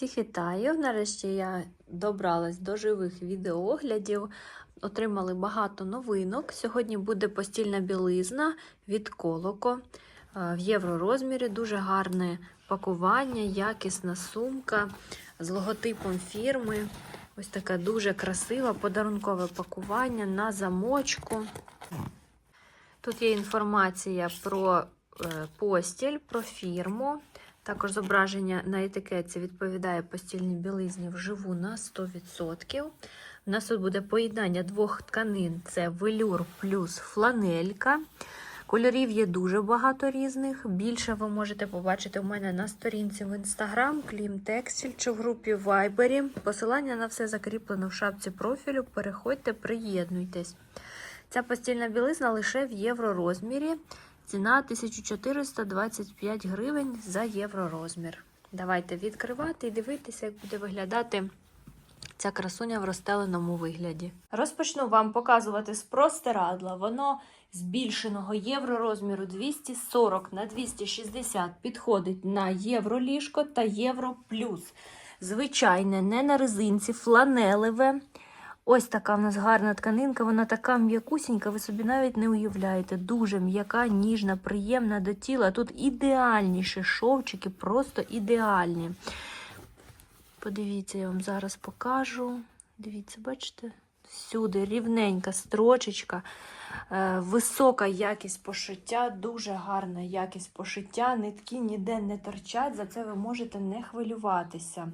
Всіх вітаю! Нарешті я добралась до живих відеоглядів. Отримали багато новинок. Сьогодні буде постільна білизна від Колоко е, в євророзмірі. Дуже гарне пакування, якісна сумка з логотипом фірми. Ось таке дуже красиве подарункове пакування на замочку. Тут є інформація про е, постіль, про фірму. Також зображення на етикетці відповідає постільній білизні вживу на 100%. У нас тут буде поєднання двох тканин: це велюр плюс фланелька. Кольорів є дуже багато різних. Більше ви можете побачити у мене на сторінці в інстаграм, Клім Текстіль чи в групі Viber. Посилання на все закріплено в шапці профілю. Переходьте, приєднуйтесь. Ця постільна білизна лише в євророзмірі. Ціна 1425 гривень за євророзмір. Давайте відкривати і дивитися, як буде виглядати ця красуня в розстеленому вигляді. Розпочну вам показувати з простирадла. Воно збільшеного євророзміру 240 на 260 підходить на євроліжко та євро плюс. Звичайне, не на резинці, фланелеве. Ось така в нас гарна тканинка, вона така м'якусінька, ви собі навіть не уявляєте. Дуже м'яка, ніжна, приємна до тіла. Тут ідеальніші шовчики, просто ідеальні. Подивіться, я вам зараз покажу. Дивіться, бачите? Всюди рівненька строчечка, е, висока якість пошиття, дуже гарна якість пошиття. Нитки ніде не торчать, за це ви можете не хвилюватися.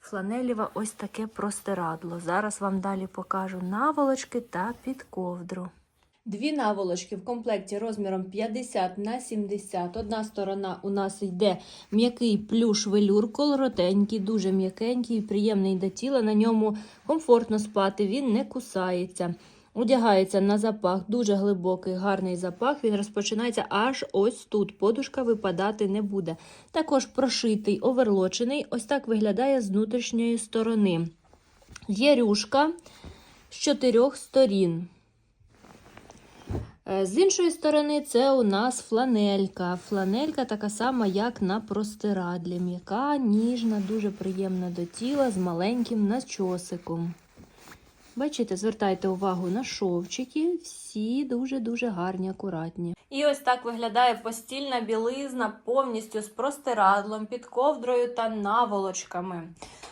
Фланелєва ось таке простирадло. Зараз вам далі покажу наволочки та під ковдру. Дві наволочки в комплекті розміром 50 на 70. Одна сторона у нас йде м'який плюш велюр, колоротенький, дуже м'якенький, приємний до тіла. На ньому комфортно спати, він не кусається. Одягається на запах, дуже глибокий, гарний запах. Він розпочинається аж ось тут. Подушка випадати не буде. Також прошитий, оверлочений. Ось так виглядає з внутрішньої сторони. Є рюшка з чотирьох сторін. Е, З іншої сторони, це у нас фланелька. Фланелька така сама, як на простирадлі. М'яка, ніжна, дуже приємна до тіла з маленьким начосиком. Бачите, звертайте увагу на шовчики, всі дуже-дуже гарні, акуратні. І ось так виглядає постільна білизна повністю з простирадлом, під ковдрою та наволочками.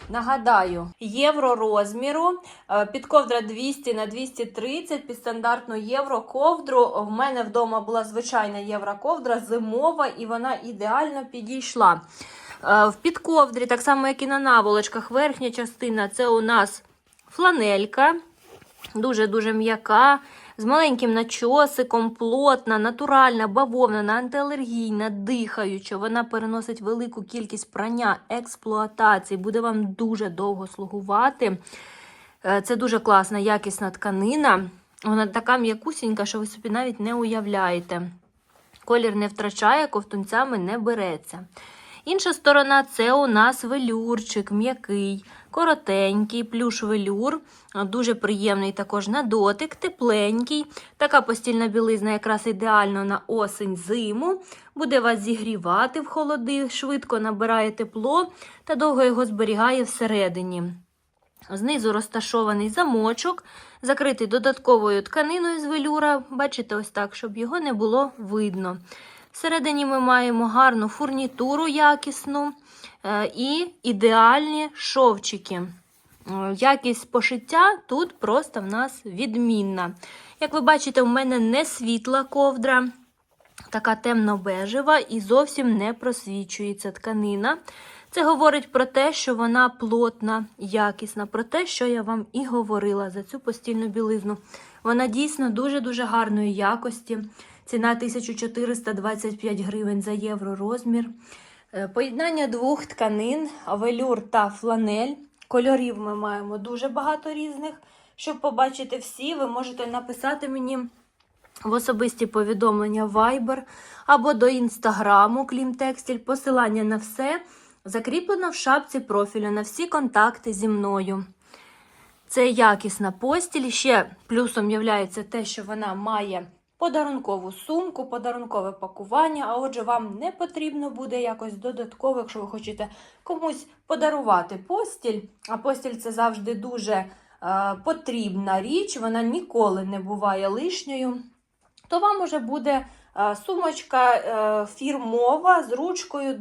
Нагадаю, євро розміру, е, підковдра 200 на 230 під стандартну євро ковдру. В мене вдома була звичайна євро ковдра, зимова, і вона ідеально підійшла. Е, В підковдрі, так само як і на наволочках, верхня частина це у нас фланелька, дуже-дуже м'яка, з маленьким начосиком, плотна, натуральна, бавовна, антиалергійна, дихаюча. Вона переносить велику кількість прання, експлуатації, буде вам дуже довго слугувати. Е, Це дуже класна, якісна тканина. Вона така м'якусінька, що ви собі навіть не уявляєте. Колір не втрачає, ковтунцями не береться. Інша сторона це у нас велюрчик, м'який, коротенький, плюш велюр, дуже приємний також на дотик, тепленький. Така постільна білизна якраз ідеально на осень зиму. Буде вас зігрівати в холоди, швидко набирає тепло та довго його зберігає всередині. Знизу розташований замочок, закритий додатковою тканиною з велюра. Бачите, ось так, щоб його не було видно. Всередині ми маємо гарну фурнітуру якісну е, і ідеальні шовчики. Е, Якість пошиття тут просто в нас відмінна. Як ви бачите, в мене не світла ковдра, така темно-бежева і зовсім не просвічується тканина. Це говорить про те, що вона плотна, якісна, про те, що я вам і говорила за цю постільну білизну. Вона дійсно дуже-дуже гарної якості. Ціна 1425 гривень за євро розмір. Е, Поєднання двох тканин, велюр та фланель. Кольорів ми маємо дуже багато різних. Щоб побачити всі, ви можете написати мені в особисті повідомлення Viber або до інстаграму Клімтекстіль. Посилання на все закріплено в шапці профілю на всі контакти зі мною. Це якісна постіль. Ще плюсом є те, що вона має подарункову сумку, подарункове пакування. А отже, вам не потрібно буде якось додатково, якщо ви хочете комусь подарувати постіль. А постіль це завжди дуже е, потрібна річ, вона ніколи не буває лишньою. То вам уже буде е, сумочка е, фірмова з ручкою